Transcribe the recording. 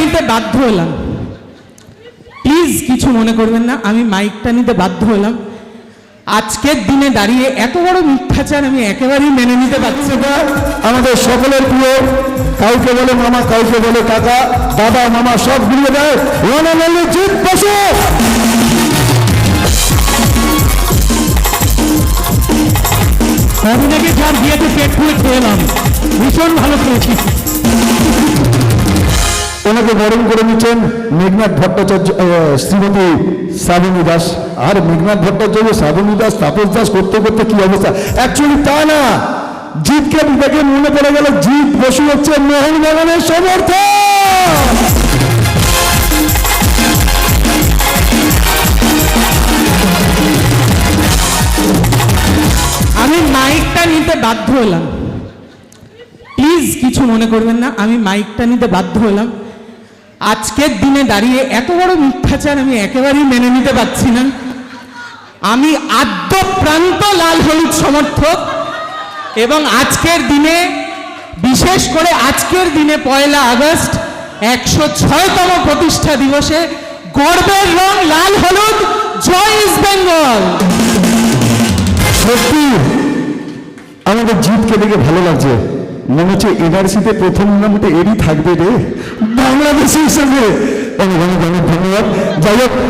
নিতে বাধ্য হলাম। প্লিজ কিছু মনে করবেন না আমি মাইকটা নিতে বাধ্য হলাম। আজকের দিনে দাঁড়িয়ে এত বড় মিথ্যাচার আমি একেবারেই মেনে নিতে পারছি না। আমাদের সকলের প্রিয় কাউকে বলে মামা কাউকে বলে কাকা দাদা মামা সব ঘুরিয়ে দেয় জিত বসো। কদিন আগে যার বিয়েতে পেট পুড়ে খেলাম ভীষণ ভালো খেয়েছি। ওনাকে বরণ করে নিচ্ছেন মেঘনাথ ভট্টাচার্য শ্রীমতী শ্রাবণী দাস। আর মেঘনাথ ভট্টাচার্য, শ্রাবণী দাস, তাপস দাস করতে করতে কি অবস্থা? অ্যাকচুয়ালি তা না। জিতকে দেখে মনে পড়ে গেল জিত বসু হচ্ছে মোহনবাগানের সমর্থক। আমি মাইকটা নিতে বাধ্য হলাম। প্লিজ কিছু মনে করবেন না, আমি মাইকটা নিতে বাধ্য হলাম। আজকের দিনে দাঁড়িয়ে এত বড় মিথ্যাচার আমি একেবারেই মেনে নিতে পারছি না। আমি আদ্য প্রান্ত লাল হলুদ সমর্থক এবং আজকের দিনে, বিশেষ করে আজকের দিনে পয়লা আগস্ট, একশো ছয়তম প্রতিষ্ঠা দিবসে গর্বের রং লাল হলুদ, জয় ইস্ট বেঙ্গল। সত্যি, আমাদের জিতকে দেখে ভালো লাগছে। মনে হচ্ছে এনআরসিতে প্রথম নামটা এরই থাকবে রে। বাংলাদেশের সঙ্গে। অনেক অনেক অনেক ধন্যবাদ। যাই হোক।